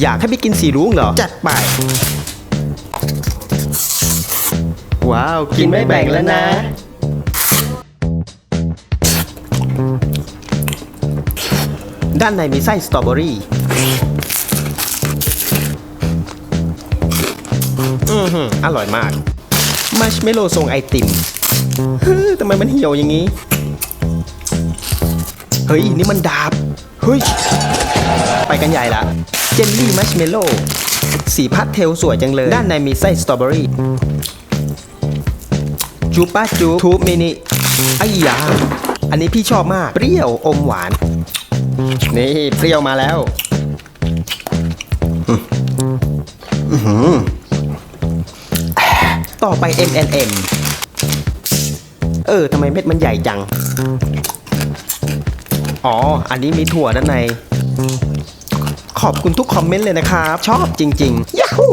อยากให้ไปกินสีรุ้งเหรอ จัดไป ว้าว กินไม่แบ่งแล้วนะ ด้านในมีไส้สตรอเบอรี่อือหืออร่อยมากมัชเมลโล่ทรงไอติมเฮ้ยทำไมมันเหี่ยวอย่างนี้ เฮ้ย นี่มันดาบ เฮ้ย ไปกันใหญ่ละเจลลี่มัชเมลโล่สีพาสเทลสวยจังเลย ด้านในมีไส้สตรอเบอรี่จูป้าจูทูบมินิไอ้ยาอันนี้พี่ชอบมาก เปรี้ยวอมหวาน นี่เปรี้ยวมาแล้วอือหือต่อไป M&M เออทำไมเม็ดมันใหญ่จัง อ๋อ อันนี้มีถั่วด้านใน ขอบคุณทุกคอมเมนต์เลยนะครับ ชอบจริงๆย a ฮู